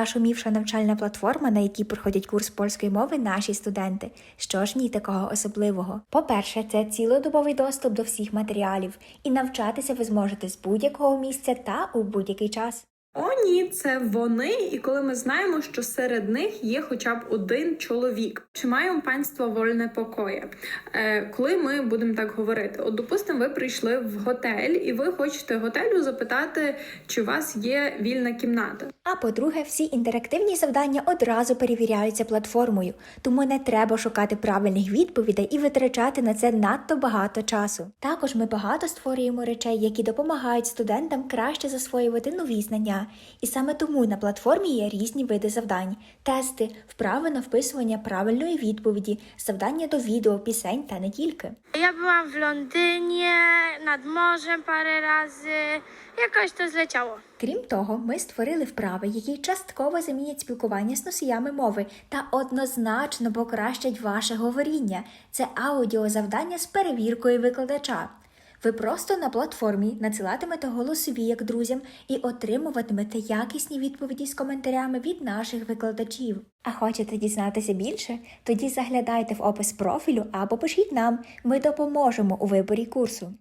нашумівша навчальна платформа, на якій проходять курс польської мови наші студенти. Що ж в ній такого особливого? По-перше, це цілодобовий доступ до всіх матеріалів, і навчатися ви зможете з будь-якого місця та у будь-який час. О, ні, це вони, і коли ми знаємо, що серед них є хоча б один чоловік. Чи маємо панство вольне покоє? Е, коли ми будемо так говорити, от допустимо, ви прийшли в готель, і ви хочете готелю запитати, чи у вас є вільна кімната. А по-друге, всі інтерактивні завдання одразу перевіряються платформою, тому не треба шукати правильних відповідей і витрачати на це надто багато часу. Також ми багато створюємо речей, які допомагають студентам краще засвоювати нові знання. І саме тому на платформі є різні види завдань: тести, вправи на вписування правильної відповіді, завдання до відео, пісень та не тільки. Ja byłam w Londynie, nad morzem parę razy. Jakoś to zleciało. Крім того, ми створили вправи, які частково замінять спілкування з носіями мови та однозначно покращать ваше говоріння. Це аудіозавдання з перевіркою викладача. Ви просто на платформі надсилатимете голосові як друзям і отримуватимете якісні відповіді з коментарями від наших викладачів. А хочете дізнатися більше? Тоді заглядайте в опис профілю або пишіть нам. Ми допоможемо у виборі курсу.